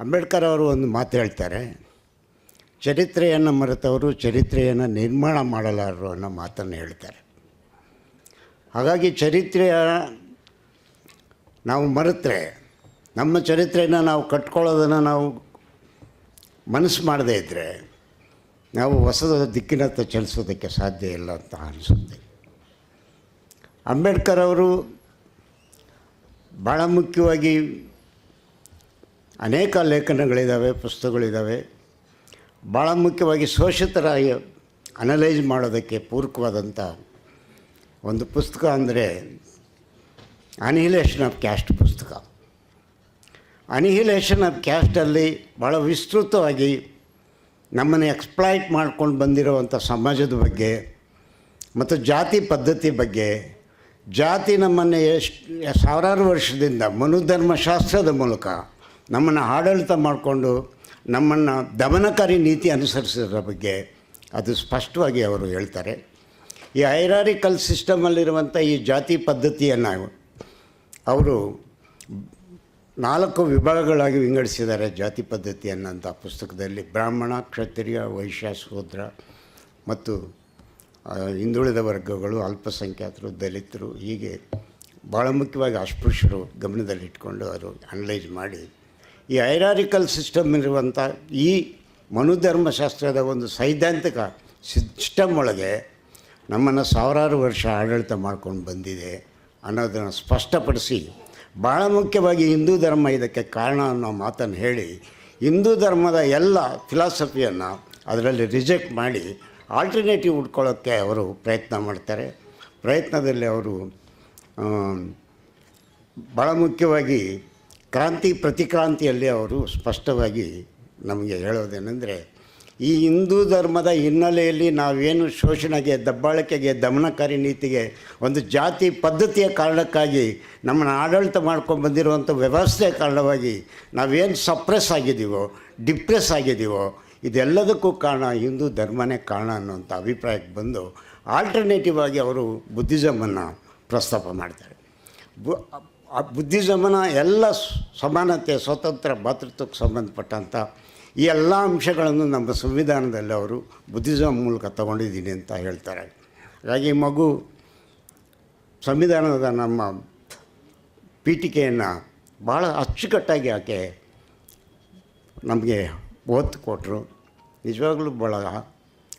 ಅಂಬೇಡ್ಕರ್ ಅವರು ಒಂದು ಮಾತು ಹೇಳ್ತಾರೆ, ಚರಿತ್ರೆಯನ್ನು ಮರೆತವರು ಚರಿತ್ರೆಯನ್ನು ನಿರ್ಮಾಣ ಮಾಡಲಾರರು ಅನ್ನೋ ಮಾತನ್ನು ಹೇಳ್ತಾರೆ. ಹಾಗಾಗಿ ಚರಿತ್ರೆಯ ನಾವು ಮರೆತರೆ, ನಮ್ಮ ಚರಿತ್ರೆಯನ್ನು ನಾವು ಕಟ್ಕೊಳ್ಳೋದನ್ನು ನಾವು ಮನಸ್ಸು ಮಾಡದೇ ಇದ್ದರೆ ನಾವು ಹೊಸದ ದಿಕ್ಕಿನತ್ತ ಚಲಿಸೋದಕ್ಕೆ ಸಾಧ್ಯ ಇಲ್ಲ ಅಂತ ಅನಿಸುತ್ತೆ. ಅಂಬೇಡ್ಕರ್ ಅವರು ಭಾಳ ಮುಖ್ಯವಾಗಿ ಅನೇಕ ಲೇಖನಗಳಿದ್ದಾವೆ ಪುಸ್ತಕಗಳಿದ್ದಾವೆ ಭಾಳ ಮುಖ್ಯವಾಗಿ ಶೋಷಿತರಾಗಿ ಅನಲೈಸ್ ಮಾಡೋದಕ್ಕೆ ಪೂರಕವಾದಂಥ ಒಂದು ಪುಸ್ತಕ ಅಂದರೆ ಅನಿಹಿಲೇಷನ್ ಆಫ್ ಕ್ಯಾಸ್ಟ್ ಪುಸ್ತಕ. ಅನಿಹಿಲೇಷನ್ ಆಫ್ ಕ್ಯಾಸ್ಟಲ್ಲಿ ಭಾಳ ವಿಸ್ತೃತವಾಗಿ ನಮ್ಮನ್ನು ಎಕ್ಸ್ಪ್ಲಾಯ್ಟ್ ಮಾಡ್ಕೊಂಡು ಬಂದಿರುವಂಥ ಸಮಾಜದ ಬಗ್ಗೆ ಮತ್ತು ಜಾತಿ ಪದ್ಧತಿ ಬಗ್ಗೆ, ಜಾತಿ ನಮ್ಮನ್ನು ಎಷ್ಟು, ಸಾವಿರಾರು ವರ್ಷದಿಂದ ಮನುಧರ್ಮಶಾಸ್ತ್ರದ ಮೂಲಕ ನಮ್ಮನ್ನು ಆಡಳಿತ ಮಾಡಿಕೊಂಡು ನಮ್ಮನ್ನು ದಮನಕಾರಿ ನೀತಿ ಅನುಸರಿಸೋದ್ರ ಬಗ್ಗೆ ಅದು ಸ್ಪಷ್ಟವಾಗಿ ಅವರು ಹೇಳ್ತಾರೆ. ಈ ಐರಾರಿಕಲ್ ಸಿಸ್ಟಮಲ್ಲಿರುವಂಥ ಈ ಜಾತಿ ಪದ್ಧತಿಯನ್ನು ಅವರು ನಾಲ್ಕು ವಿಭಾಗಗಳಾಗಿ ವಿಂಗಡಿಸಿದ್ದಾರೆ ಜಾತಿ ಪದ್ಧತಿಯನ್ನಂಥ ಪುಸ್ತಕದಲ್ಲಿ ಬ್ರಾಹ್ಮಣ, ಕ್ಷತ್ರಿಯ, ವೈಶ್ಯ, ಶೂದ್ರ ಮತ್ತು ಹಿಂದುಳಿದ ವರ್ಗಗಳು, ಅಲ್ಪಸಂಖ್ಯಾತರು, ದಲಿತರು ಹೀಗೆ ಭಾಳ ಮುಖ್ಯವಾಗಿ ಅಸ್ಪೃಶ್ಯರು ಗಮನದಲ್ಲಿಟ್ಕೊಂಡು ಅವರು ಅನಲೈಸ್ ಮಾಡಿ ಈ ಐರಾರಿಕಲ್ ಸಿಸ್ಟಮ್ ಇರುವಂಥ ಈ ಮನುಧರ್ಮಶಾಸ್ತ್ರದ ಒಂದು ಸೈದ್ಧಾಂತಿಕ ಸಿಸ್ಟಮ್ ಒಳಗೆ ನಮ್ಮನ್ನು ಸಾವಿರಾರು ವರ್ಷ ಆಡಳಿತ ಮಾಡ್ಕೊಂಡು ಬಂದಿದೆ ಅನ್ನೋದನ್ನು ಸ್ಪಷ್ಟಪಡಿಸಿ ಭಾಳ ಮುಖ್ಯವಾಗಿ ಹಿಂದೂ ಧರ್ಮ ಇದಕ್ಕೆ ಕಾರಣ ಅನ್ನೋ ಮಾತನ್ನು ಹೇಳಿ ಹಿಂದೂ ಧರ್ಮದ ಎಲ್ಲ ಫಿಲಾಸಫಿಯನ್ನು ಅದರಲ್ಲಿ ರಿಜೆಕ್ಟ್ ಮಾಡಿ ಆಲ್ಟರ್ನೇಟಿವ್ ಹುಡ್ಕೊಳ್ಳೋಕ್ಕೆ ಅವರು ಪ್ರಯತ್ನ ಮಾಡ್ತಾರೆ. ಪ್ರಯತ್ನದಲ್ಲಿ ಅವರು ಭಾಳ ಮುಖ್ಯವಾಗಿ ಕ್ರಾಂತಿ ಪ್ರತಿಕ್ರಾಂತಿಯಲ್ಲಿ ಅವರು ಸ್ಪಷ್ಟವಾಗಿ ನಮಗೆ ಹೇಳೋದೇನೆಂದರೆ, ಈ ಹಿಂದೂ ಧರ್ಮದ ಹಿನ್ನೆಲೆಯಲ್ಲಿ ನಾವೇನು ಶೋಷಣೆಗೆ, ದಬ್ಬಾಳಿಕೆಗೆ, ದಮನಕಾರಿ ನೀತಿಗೆ, ಒಂದು ಜಾತಿ ಪದ್ಧತಿಯ ಕಾರಣಕ್ಕಾಗಿ ನಮ್ಮನ್ನು ಆಡಳಿತ ಮಾಡ್ಕೊಂಡು ಬಂದಿರುವಂಥ ವ್ಯವಸ್ಥೆ ಕಾರಣವಾಗಿ ನಾವೇನು ಸಪ್ರೆಸ್ ಆಗಿದ್ದೀವೋ, ಡಿಪ್ರೆಸ್ ಆಗಿದ್ದೀವೋ, ಇದೆಲ್ಲದಕ್ಕೂ ಕಾರಣ ಹಿಂದೂ ಧರ್ಮನೇ ಕಾರಣ ಅನ್ನುವಂಥ ಅಭಿಪ್ರಾಯಕ್ಕೆ ಬಂದು ಆಲ್ಟರ್ನೇಟಿವ್ ಆಗಿ ಅವರು ಬುದ್ಧಿಸಮನ್ನು ಪ್ರಸ್ತಾಪ ಮಾಡ್ತಾರೆ. ಬುದ್ಧಿಸಮನ ಎಲ್ಲ ಸಮಾನತೆ, ಸ್ವತಂತ್ರ ಭಾತೃತ್ವಕ್ಕೆ ಸಂಬಂಧಪಟ್ಟಂಥ ಈ ಎಲ್ಲ ಅಂಶಗಳನ್ನು ನಮ್ಮ ಸಂವಿಧಾನದಲ್ಲಿ ಅವರು ಬುದ್ಧಿಸಮ್ ಮೂಲಕ ತಗೊಂಡಿದ್ದೀನಿ ಅಂತ ಹೇಳ್ತಾರೆ. ಹಾಗಾಗಿ ಮಗು ಸಂವಿಧಾನದ ನಮ್ಮ ಪೀಠಿಕೆಯನ್ನು ಭಾಳ ಅಚ್ಚುಕಟ್ಟಾಗಿ ಆಕೆ ನಮಗೆ ಒತ್ತು ಕೊಟ್ಟರು ನಿಜವಾಗ್ಲೂ ಭಾಳ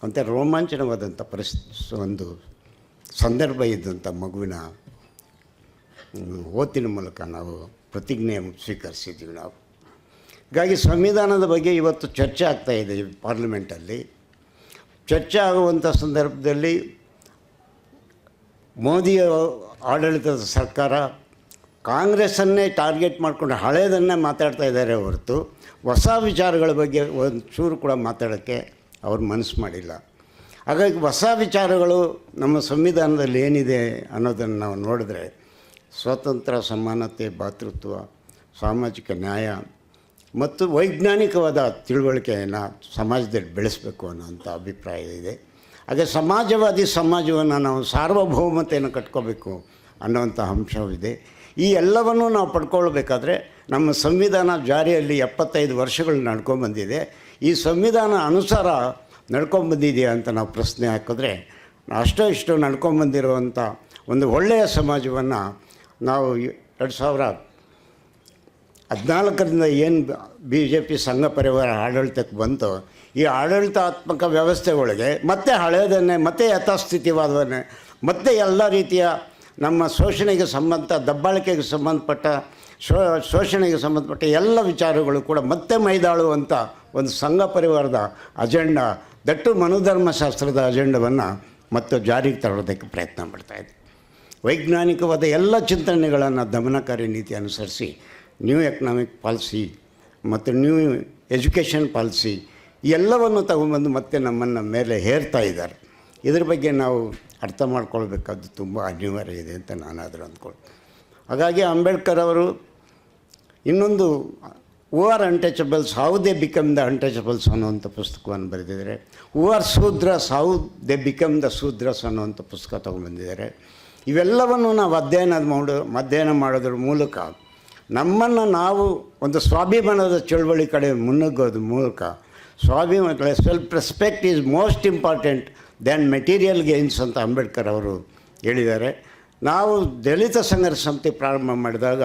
ಅಂತ ರೋಮಾಂಚನವಾದಂಥ ಪರಿಸ್ಥಿತಿ ಒಂದು ಸಂದರ್ಭ ಇದ್ದಂಥ ಮಗುವಿನ ಓತಿನ ಮೂಲಕ ನಾವು ಪ್ರತಿಜ್ಞೆ ಸ್ವೀಕರಿಸಿದ್ದೀವಿ ನಾವು. ಹೀಗಾಗಿ ಸಂವಿಧಾನದ ಬಗ್ಗೆ ಇವತ್ತು ಚರ್ಚೆ ಆಗ್ತಾ ಇದೆ ಪಾರ್ಲಿಮೆಂಟಲ್ಲಿ. ಚರ್ಚೆ ಆಗುವಂಥ ಸಂದರ್ಭದಲ್ಲಿ ಮೋದಿಯ ಆಡಳಿತದ ಸರ್ಕಾರ ಕಾಂಗ್ರೆಸ್ಸನ್ನೇ ಟಾರ್ಗೆಟ್ ಮಾಡಿಕೊಂಡು ಹಳೆಯದನ್ನೇ ಮಾತಾಡ್ತಾ ಇದ್ದಾರೆ ಹೊರತು ಹೊಸ ವಿಚಾರಗಳ ಬಗ್ಗೆ ಒಂದು ಚೂರು ಕೂಡ ಮಾತಾಡೋಕ್ಕೆ ಅವ್ರು ಮನಸ್ಸು ಮಾಡಿಲ್ಲ. ಹಾಗಾಗಿ ಹೊಸ ವಿಚಾರಗಳು ನಮ್ಮ ಸಂವಿಧಾನದಲ್ಲಿ ಏನಿದೆ ಅನ್ನೋದನ್ನು ನಾವು ನೋಡಿದ್ರೆ ಸ್ವಾತಂತ್ರ್ಯ ಸಮಾನತೆ, ಭಾತೃತ್ವ, ಸಾಮಾಜಿಕ ನ್ಯಾಯ ಮತ್ತು ವೈಜ್ಞಾನಿಕವಾದ ತಿಳುವಳಿಕೆಯನ್ನು ಸಮಾಜದಲ್ಲಿ ಬೆಳೆಸಬೇಕು ಅನ್ನೋಂಥ ಅಭಿಪ್ರಾಯ ಇದೆ. ಹಾಗೆ ಸಮಾಜವಾದಿ ಸಮಾಜವನ್ನು ನಾವು ಸಾರ್ವಭೌಮತೆಯನ್ನು ಕಟ್ಕೋಬೇಕು ಅನ್ನೋವಂಥ ಅಂಶವಿದೆ. ಈ ಎಲ್ಲವನ್ನೂ ನಾವು ಪಡ್ಕೊಳ್ಬೇಕಾದ್ರೆ ನಮ್ಮ ಸಂವಿಧಾನ ಜಾರಿಯಲ್ಲಿ ಎಪ್ಪತ್ತೈದು ವರ್ಷಗಳು ನಡ್ಕೊಂಡ್ಬಂದಿದೆ ಈ ಸಂವಿಧಾನ ಅನುಸಾರ ನಡ್ಕೊಂಬಂದಿದೆಯಾ ಅಂತ ನಾವು ಪ್ರಶ್ನೆ ಹಾಕಿದ್ರೆ ಅಷ್ಟೋ ಇಷ್ಟೋ ನಡ್ಕೊಂಬಂದಿರುವಂಥ ಒಂದು ಒಳ್ಳೆಯ ಸಮಾಜವನ್ನು ನಾವು ಎರಡು ಸಾವಿರ ಹದಿನಾಲ್ಕರಿಂದ ಏನು ಬಿ ಜೆ ಪಿ ಸಂಘ ಪರಿವಾರ ಆಡಳಿತಕ್ಕೆ ಬಂತು, ಈ ಆಡಳಿತಾತ್ಮಕ ವ್ಯವಸ್ಥೆ ಒಳಗೆ ಮತ್ತೆ ಹಳೆಯದನ್ನೇ ಮತ್ತೆ ಯಥಾಸ್ಥಿತಿವಾದವನ್ನೇ, ಮತ್ತೆ ಎಲ್ಲ ರೀತಿಯ ನಮ್ಮ ಶೋಷಣೆಗೆ ಸಂಬಂಧ, ದಬ್ಬಾಳಿಕೆಗೆ ಸಂಬಂಧಪಟ್ಟ, ಶೋ, ಶೋಷಣೆಗೆ ಸಂಬಂಧಪಟ್ಟ ಎಲ್ಲ ವಿಚಾರಗಳು ಕೂಡ ಮತ್ತೆ ಮೈದಾಳುವಂಥ ಒಂದು ಸಂಘ ಪರಿವಾರದ ಅಜೆಂಡಾ, ದಟ್ಟು ಮನೋಧರ್ಮಶಾಸ್ತ್ರದ ಅಜೆಂಡವನ್ನು ಮತ್ತು ಜಾರಿಗೆ ತರೋದಕ್ಕೆ ಪ್ರಯತ್ನ ಮಾಡ್ತಾಯಿದೆ ವೈಜ್ಞಾನಿಕವಾದ ಎಲ್ಲ ಚಿಂತನೆಗಳನ್ನು ದಮನಕಾರಿ ನೀತಿ ಅನುಸರಿಸಿ ನ್ಯೂ ಎಕನಾಮಿಕ್ ಪಾಲಿಸಿ ಮತ್ತು ನ್ಯೂ ಎಜುಕೇಷನ್ ಪಾಲಿಸಿ ಎಲ್ಲವನ್ನು ತಗೊಂಬಂದು ಮತ್ತೆ ನಮ್ಮನ್ನು ಮೇಲೆ ಹೇರ್ತಾ ಇದ್ದಾರೆ. ಇದ್ರ ಬಗ್ಗೆ ನಾವು ಅರ್ಥ ಮಾಡ್ಕೊಳ್ಬೇಕಾದ್ದು ತುಂಬ ಅನಿವಾರ್ಯ ಇದೆ ಅಂತ ನಾನಾದರೂ ಅಂದ್ಕೊಳ್ತೀನಿ. ಹಾಗಾಗಿ ಅಂಬೇಡ್ಕರ್ ಅವರು ಇನ್ನೊಂದು who are untouchables how they become the untouchables ಅನ್ನುವಂಥ ಪುಸ್ತಕವನ್ನು ಬರೆದಿದ್ದಾರೆ. Who are Shudras how they become the Shudras ಅನ್ನುವಂಥ ಪುಸ್ತಕ ತೊಗೊಂಬಂದಿದ್ದಾರೆ ಇವೆಲ್ಲವನ್ನು ನಾವು ಅಧ್ಯಯನ ಮಾಡ, ಅಧ್ಯಯನ ಮಾಡೋದ್ರ ಮೂಲಕ ನಮ್ಮನ್ನು ನಾವು ಒಂದು ಸ್ವಾಭಿಮಾನದ ಚಳುವಳಿ ಕಡೆ ಮುನ್ನುಗ್ಗೋದ್ರ ಮೂಲಕ ಸ್ವಾಭಿಮಾನ self respect is most important than material gains ಅಂತ ಅಂಬೇಡ್ಕರ್ ಅವರು ಹೇಳಿದ್ದಾರೆ. ನಾವು ದಲಿತ ಸಂಘರ್ಷ ಸಮಿತಿ ಪ್ರಾರಂಭ ಮಾಡಿದಾಗ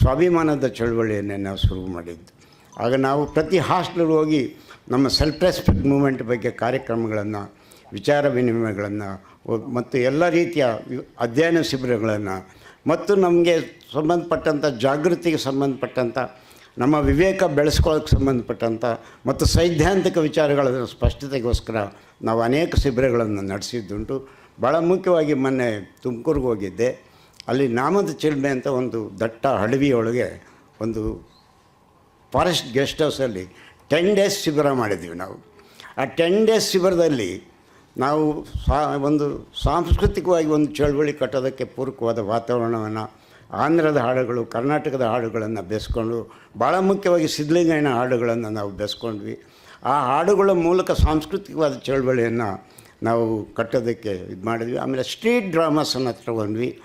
ಸ್ವಾಭಿಮಾನದ ಚಳುವಳಿಯನ್ನೇ ನಾವು ಶುರು ಮಾಡಿದ್ದು. ಆಗ ನಾವು ಪ್ರತಿ ಹಾಸ್ಟೆಲ್ಗೆ ಹೋಗಿ ನಮ್ಮ ಸೆಲ್ಫ್ ರೆಸ್ಪೆಕ್ಟ್ ಮೂಮೆಂಟ್ ಬಗ್ಗೆ ಕಾರ್ಯಕ್ರಮಗಳನ್ನು, ವಿಚಾರ ವಿನಿಮಯಗಳನ್ನು ಮತ್ತು ಎಲ್ಲ ರೀತಿಯ ಅಧ್ಯಯನ ಶಿಬಿರಗಳನ್ನು. ಮತ್ತು ನಮಗೆ ಸಂಬಂಧಪಟ್ಟಂಥ ಜಾಗೃತಿಗೆ ಸಂಬಂಧಪಟ್ಟಂಥ ನಮ್ಮ ವಿವೇಕ ಬೆಳೆಸ್ಕೊಳ್ಳೋಕ್ಕೆ ಸಂಬಂಧಪಟ್ಟಂಥ ಮತ್ತು ಸೈದ್ಧಾಂತಿಕ ವಿಚಾರಗಳ ಸ್ಪಷ್ಟತೆಗೋಸ್ಕರ ನಾವು ಅನೇಕ ಶಿಬಿರಗಳನ್ನು ನಡೆಸಿದ್ದುಂಟು. ಭಾಳ ಮುಖ್ಯವಾಗಿ ಮೊನ್ನೆ ತುಮಕೂರಿಗೆ ಹೋಗಿದ್ದೆ. ಅಲ್ಲಿ ನಾಮದ ಚಿಲ್ಮೆ ಅಂತ ಒಂದು ದಟ್ಟ ಅಡವಿಯೊಳಗೆ ಒಂದು ಫಾರೆಸ್ಟ್ ಗೆಸ್ಟ್ ಹೌಸಲ್ಲಿ ಟೆನ್ ಡೇಸ್ ಶಿಬಿರ ಮಾಡಿದ್ವಿ ನಾವು. ಆ ಟೆನ್ ಡೇಸ್ ಶಿಬಿರದಲ್ಲಿ ನಾವು ಸಾ, ಒಂದು ಸಾಂಸ್ಕೃತಿಕವಾಗಿ ಒಂದು ಚಳುವಳಿ ಕಟ್ಟೋದಕ್ಕೆ ಪೂರಕವಾದ ವಾತಾವರಣವನ್ನು ಆಂಧ್ರದ ಹಾಡುಗಳು, ಕರ್ನಾಟಕದ ಹಾಡುಗಳನ್ನು ಬೆಸ್ಕೊಂಡು ಭಾಳ ಮುಖ್ಯವಾಗಿ ಸಿದ್ಧಲಿಂಗಯ್ಯನ ಹಾಡುಗಳನ್ನು ನಾವು ಬೆಸ್ಕೊಂಡ್ವಿ. ಆ ಹಾಡುಗಳ ಮೂಲಕ ಸಾಂಸ್ಕೃತಿಕವಾದ ಚಳವಳಿಯನ್ನು ನಾವು ಕಟ್ಟೋದಕ್ಕೆ ಇದು ಮಾಡಿದ್ವಿ. ಆಮೇಲೆ ಸ್ಟ್ರೀಟ್ ಡ್ರಾಮಾಸನ್ನು ತಗೊಂಡ್ವಿ.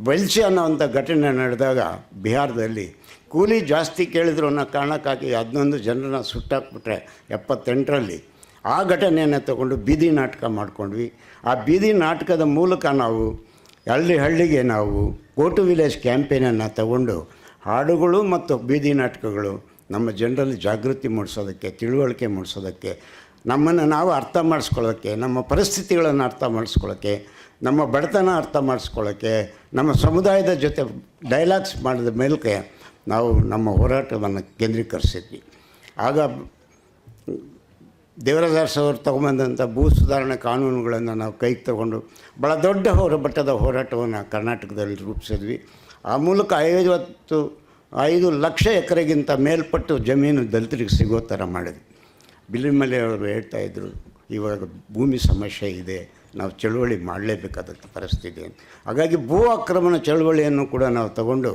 ಬೆಳ್ಸಿ ಅನ್ನೋವಂಥ ಘಟನೆ ನಡೆದಾಗ ಬಿಹಾರದಲ್ಲಿ ಕೂಲಿ ಜಾಸ್ತಿ ಕೇಳಿದ್ರು ಅನ್ನೋ ಕಾರಣಕ್ಕಾಗಿ ಹದಿನೊಂದು ಜನರನ್ನ ಸುಟ್ಟಾಕ್ಬಿಟ್ರೆ ಎಪ್ಪತ್ತೆಂಟರಲ್ಲಿ ಆ ಘಟನೆಯನ್ನು ತಗೊಂಡು ಬೀದಿ ನಾಟಕ ಮಾಡ್ಕೊಂಡ್ವಿ. ಆ ಬೀದಿ ನಾಟಕದ ಮೂಲಕ ನಾವು ಹಳ್ಳಿ ಹಳ್ಳಿಗೆ ನಾವು ಗೋ ಟು ವಿಲೇಜ್ ಕ್ಯಾಂಪೇನನ್ನು ತಗೊಂಡು ಹಾಡುಗಳು ಮತ್ತು ಬೀದಿ ನಾಟಕಗಳು ನಮ್ಮ ಜನರಲ್ಲಿ ಜಾಗೃತಿ ಮೂಡಿಸೋದಕ್ಕೆ, ತಿಳುವಳಿಕೆ ಮೂಡಿಸೋದಕ್ಕೆ, ನಮ್ಮನ್ನು ನಾವು ಅರ್ಥ ಮಾಡಿಸ್ಕೊಳ್ಳೋಕ್ಕೆ ನಮ್ಮ ಪರಿಸ್ಥಿತಿಗಳನ್ನು ಅರ್ಥ ಮಾಡಿಸ್ಕೊಳ್ಳೋಕ್ಕೆ ನಮ್ಮ ಬಡತನ ಅರ್ಥ ಮಾಡಿಸ್ಕೊಳ್ಳೋಕ್ಕೆ ನಮ್ಮ ಸಮುದಾಯದ ಜೊತೆ ಡೈಲಾಗ್ಸ್ ಮಾಡಿದ ಮೇಲಕ್ಕೆ ನಾವು ನಮ್ಮ ಹೋರಾಟವನ್ನು ಕೇಂದ್ರೀಕರಿಸಿದ್ವಿ. ಆಗ ದೇವರಾಜ ಅರಸು ಅವರು ತೊಗೊಂಬಂದಂಥ ಭೂ ಸುಧಾರಣೆ ಕಾನೂನುಗಳನ್ನು ನಾವು ಕೈಗೆ ತಗೊಂಡು ಭಾಳ ದೊಡ್ಡ ಹೋರ ಮಟ್ಟದ ಹೋರಾಟವನ್ನು ಕರ್ನಾಟಕದಲ್ಲಿ ರೂಪಿಸಿದ್ವಿ. ಆ ಮೂಲಕ ಐವತ್ತು, ಐದು ಲಕ್ಷ ಎಕರೆಗಿಂತ ಮೇಲ್ಪಟ್ಟು ಜಮೀನು ದಲಿತರಿಗೆ ಸಿಗೋ ಥರ ಮಾಡಿದ್ವಿ. ಬಿಲ್ಲಿಮಲೆ ಅವರು ಹೇಳ್ತಾಯಿದ್ರು ಇವಾಗ ಭೂಮಿ ಸಮಸ್ಯೆ ಇದೆ, ನಾವು ಚಳುವಳಿ ಮಾಡಲೇಬೇಕಾದಂಥ ಪರಿಸ್ಥಿತಿ ಹಾಗಾಗಿ ಭೂ ಆಕ್ರಮಣ ಚಳುವಳಿಯನ್ನು ಕೂಡ ನಾವು ತಗೊಂಡು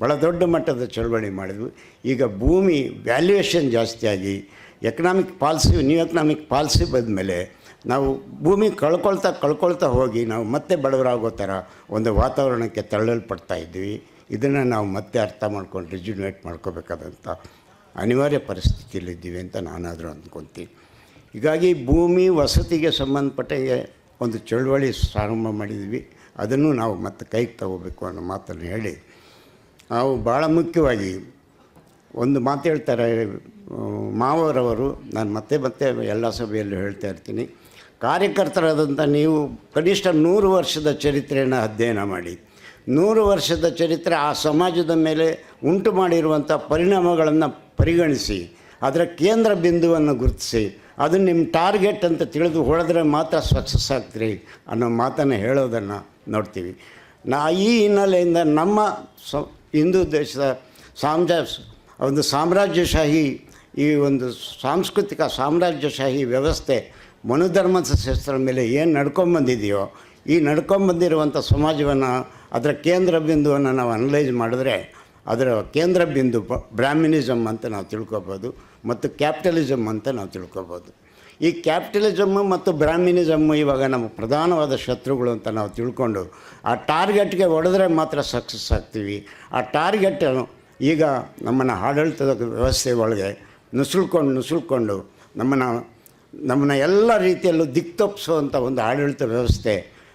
ಭಾಳ ದೊಡ್ಡ ಮಟ್ಟದ ಚಳುವಳಿ ಮಾಡಿದ್ವಿ. ಈಗ ಭೂಮಿ ವ್ಯಾಲ್ಯೂಯೇಷನ್ ಜಾಸ್ತಿಯಾಗಿ economic policy new economic policy ಬಂದಮೇಲೆ ನಾವು ಭೂಮಿ ಕಳ್ಕೊಳ್ತಾ ಕಳ್ಕೊಳ್ತಾ ಹೋಗಿ ನಾವು ಮತ್ತೆ ಬಡವರಾಗೋ ಥರ ಒಂದು ವಾತಾವರಣಕ್ಕೆ ತಳ್ಳಲ್ಪಡ್ತಾ ಇದ್ವಿ. ಇದನ್ನು ನಾವು ಮತ್ತೆ ಅರ್ಥ ಮಾಡ್ಕೊಂಡು ರಿಜ್ಯುನೇಟ್ ಮಾಡ್ಕೋಬೇಕಾದಂಥ ಅನಿವಾರ್ಯ ಪರಿಸ್ಥಿತಿಯಲ್ಲಿದ್ದೀವಿ ಅಂತ ನಾನಾದರೂ ಅಂದ್ಕೊತೀನಿ. ಹೀಗಾಗಿ ಭೂಮಿ ವಸತಿಗೆ ಸಂಬಂಧಪಟ್ಟಂಗೆ ಒಂದು ಚಳುವಳಿ ಪ್ರಾರಂಭ ಮಾಡಿದ್ವಿ. ಅದನ್ನು ನಾವು ಮತ್ತೆ ಕೈಗೆ ತಗೋಬೇಕು ಅನ್ನೋ ಮಾತನ್ನು ಹೇಳಿ. ನಾವು ಭಾಳ ಮುಖ್ಯವಾಗಿ ಒಂದು ಮಾತು ಹೇಳ್ತಾರೆ ಮಾವರವರು, ನಾನು ಮತ್ತೆ ಮತ್ತೆ ಎಲ್ಲ ಸಭೆಯಲ್ಲೂ ಹೇಳ್ತಾ ಇರ್ತೀನಿ. ಕಾರ್ಯಕರ್ತರಾದಂಥ ನೀವು ಕನಿಷ್ಠ ನೂರು ವರ್ಷದ ಚರಿತ್ರೆಯನ್ನು ಅಧ್ಯಯನ ಮಾಡಿ. ನೂರು ವರ್ಷದ ಚರಿತ್ರೆ ಆ ಸಮಾಜದ ಮೇಲೆ ಉಂಟು ಮಾಡಿರುವಂಥ ಪರಿಣಾಮಗಳನ್ನು ಪರಿಗಣಿಸಿ, ಅದರ ಕೇಂದ್ರ ಬಿಂದುವನ್ನು ಗುರುತಿಸಿ, ಅದು ನಿಮ್ಮ ಟಾರ್ಗೆಟ್ ಅಂತ ತಿಳಿದು ಹೊಡೆದ್ರೆ ಮಾತ್ರ ಸಕ್ಸಸ್ ಆಗ್ತೀರಿ ಅನ್ನೋ ಮಾತನ್ನು ಹೇಳೋದನ್ನು ನೋಡ್ತೀವಿ. ನಾ ಈ ಹಿನ್ನೆಲೆಯಿಂದ ನಮ್ಮ ಸ, ಹಿಂದೂ ದೇಶದ ಸಾಮ್ರಾಜ್ಯ ಒಂದು ಸಾಮ್ರಾಜ್ಯಶಾಹಿ ಈ ಒಂದು ಸಾಂಸ್ಕೃತಿಕ ಸಾಮ್ರಾಜ್ಯಶಾಹಿ ವ್ಯವಸ್ಥೆ ಮನುಧರ್ಮದ ಶಸ್ತ್ರ ಮೇಲೆ ಏನು ನಡ್ಕೊಂಬಂದಿದೆಯೋ, ಈ ನಡ್ಕೊಂಬಂದಿರುವಂಥ ಸಮಾಜವನ್ನು, ಅದರ ಕೇಂದ್ರ ಬಿಂದುವನ್ನು ನಾವು ಅನಲೈಸ್ ಮಾಡಿದ್ರೆ ಅದರ ಕೇಂದ್ರ ಬಿಂದು ಬ್ರಾಹ್ಮಿನಿಸಮ್ ಅಂತ ನಾವು ತಿಳ್ಕೊಬೋದು ಮತ್ತು ಕ್ಯಾಪಿಟಲಿಸಮ್ ಅಂತ ನಾವು ತಿಳ್ಕೊಬೋದು. ಈ ಕ್ಯಾಪಿಟಲಿಸಮ್ಮು ಮತ್ತು ಬ್ರಾಹ್ಮಿನಿಸಮ್ಮು ಇವಾಗ ನಮ್ಮ ಪ್ರಧಾನವಾದ ಶತ್ರುಗಳು ಅಂತ ನಾವು ತಿಳ್ಕೊಂಡು, ಆ ಟಾರ್ಗೆಟ್ಗೆ ಹೊಡೆದ್ರೆ ಮಾತ್ರ ಸಕ್ಸಸ್ ಆಗ್ತೀವಿ. ಆ ಟಾರ್ಗೆಟ್ ಈಗ ನಮ್ಮನ್ನು ಆಡಳಿತದ ವ್ಯವಸ್ಥೆ ಒಳಗೆ ನುಸುಳ್ಕೊಂಡು ನುಸುಳ್ಕೊಂಡು ನಮ್ಮನ್ನು ನಮ್ಮನ್ನು ಎಲ್ಲ ರೀತಿಯಲ್ಲೂ ದಿಕ್ತಪ್ಪಿಸುವಂಥ ಒಂದು ಆಡಳಿತ ವ್ಯವಸ್ಥೆ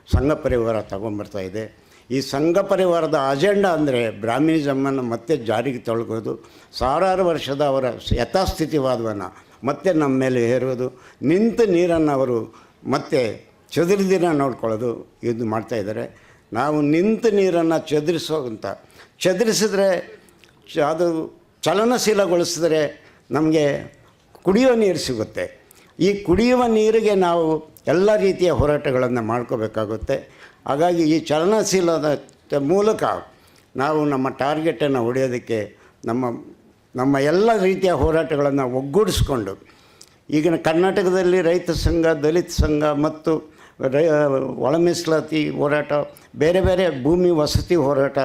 ಸಂಘ ಪರಿವಾರ ತಗೊಂಬರ್ತಾ ಇದೆ. ಈ ಸಂಘ ಪರಿವಾರದ ಅಜೆಂಡಾ ಅಂದರೆ ಬ್ರಾಹ್ಮಿನಿಸಮನ್ನು ಮತ್ತೆ ಜಾರಿಗೆ ತೊಳಗೋದು ಸಾವಿರಾರು ವರ್ಷದ ಅವರ ಯಥಾಸ್ಥಿತಿವಾದವನ್ನು ಮತ್ತೆ ನಮ್ಮ ಮೇಲೆ ಹೇರೋದು, ನಿಂತ ನೀರನ್ನು ಅವರು ಮತ್ತೆ ಚದುರಿದಿನ ನೋಡ್ಕೊಳ್ಳೋದು ಇದು ಮಾಡ್ತಾ ಇದ್ದಾರೆ. ನಾವು ನಿಂತ ನೀರನ್ನು ಚದುರಿಸೋಂಥ, ಚದುರಿಸಿದ್ರೆ ಅದು ಚಲನಶೀಲಗೊಳಿಸಿದ್ರೆ ನಮಗೆ ಕುಡಿಯೋ ನೀರು ಸಿಗುತ್ತೆ. ಈ ಕುಡಿಯುವ ನೀರಿಗೆ ನಾವು ಎಲ್ಲ ರೀತಿಯ ಹೋರಾಟಗಳನ್ನು ಮಾಡ್ಕೋಬೇಕಾಗುತ್ತೆ. ಹಾಗಾಗಿ ಈ ಚಲನಶೀಲದ ಮೂಲಕ ನಾವು ನಮ್ಮ ಟಾರ್ಗೆಟನ್ನು ಹೊಡೆಯೋದಕ್ಕೆ ನಮ್ಮ ನಮ್ಮ ಎಲ್ಲ ರೀತಿಯ ಹೋರಾಟಗಳನ್ನು ಒಗ್ಗೂಡಿಸ್ಕೊಂಡು, ಈಗಿನ ಕರ್ನಾಟಕದಲ್ಲಿ ರೈತ ಸಂಘ, ದಲಿತ ಸಂಘ ಮತ್ತು ರೈ, ಒಳ ಹೋರಾಟ, ಬೇರೆ ಬೇರೆ ಭೂಮಿ ವಸತಿ ಹೋರಾಟ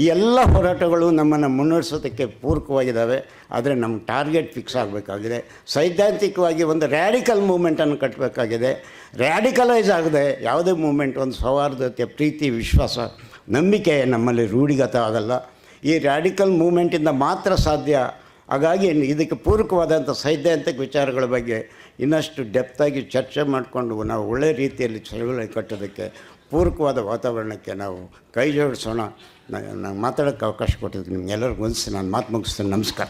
ಈ ಎಲ್ಲ ಹೋರಾಟಗಳು ನಮ್ಮನ್ನು ಮುನ್ನಡೆಸೋದಕ್ಕೆ ಪೂರಕವಾಗಿದ್ದಾವೆ, ಆದರೆ ನಮ್ಮ ಟಾರ್ಗೆಟ್ ಫಿಕ್ಸ್ ಆಗಬೇಕಾಗಿದೆ. ಸೈದ್ಧಾಂತಿಕವಾಗಿ ಒಂದು ರ್ಯಾಡಿಕಲ್ ಮೂಮೆಂಟನ್ನು ಕಟ್ಟಬೇಕಾಗಿದೆ. ರ್ಯಾಡಿಕಲೈಸ್ ಆಗದೆ ಯಾವುದೇ ಮೂಮೆಂಟ್ ಒಂದು ಸೌಹಾರ್ದತೆ, ಪ್ರೀತಿ, ವಿಶ್ವಾಸ, ನಂಬಿಕೆ ನಮ್ಮಲ್ಲಿ ರೂಢಿಗತ ಆಗಲ್ಲ. ಈ ರ್ಯಾಡಿಕಲ್ ಮೂಮೆಂಟಿಂದ ಮಾತ್ರ ಸಾಧ್ಯ. ಹಾಗಾಗಿ ಇದಕ್ಕೆ ಪೂರಕವಾದಂಥ ಸೈದ್ಧಾಂತಿಕ ವಿಚಾರಗಳ ಬಗ್ಗೆ ಇನ್ನಷ್ಟು ಡೆಪ್ತಾಗಿ ಚರ್ಚೆ ಮಾಡಿಕೊಂಡು ನಾವು ಒಳ್ಳೆಯ ರೀತಿಯಲ್ಲಿ ಚಳುವಳಿ ಕಟ್ಟೋದಕ್ಕೆ ಪೂರಕವಾದ ವಾತಾವರಣಕ್ಕೆ ನಾವು ಕೈ ಜೋಡಿಸೋಣ. ನಾನು ಮಾತಾಡೋಕ್ಕೆ ಅವಕಾಶ ಕೊಟ್ಟಿದ್ದೀನಿ ನಿಮ್ಗೆಲ್ಲರಿಗೂ ಒಂದ್ಸು ನಾನು ಮಾತು ಮುಗಿಸ್ತೇನೆ. ನಮಸ್ಕಾರ.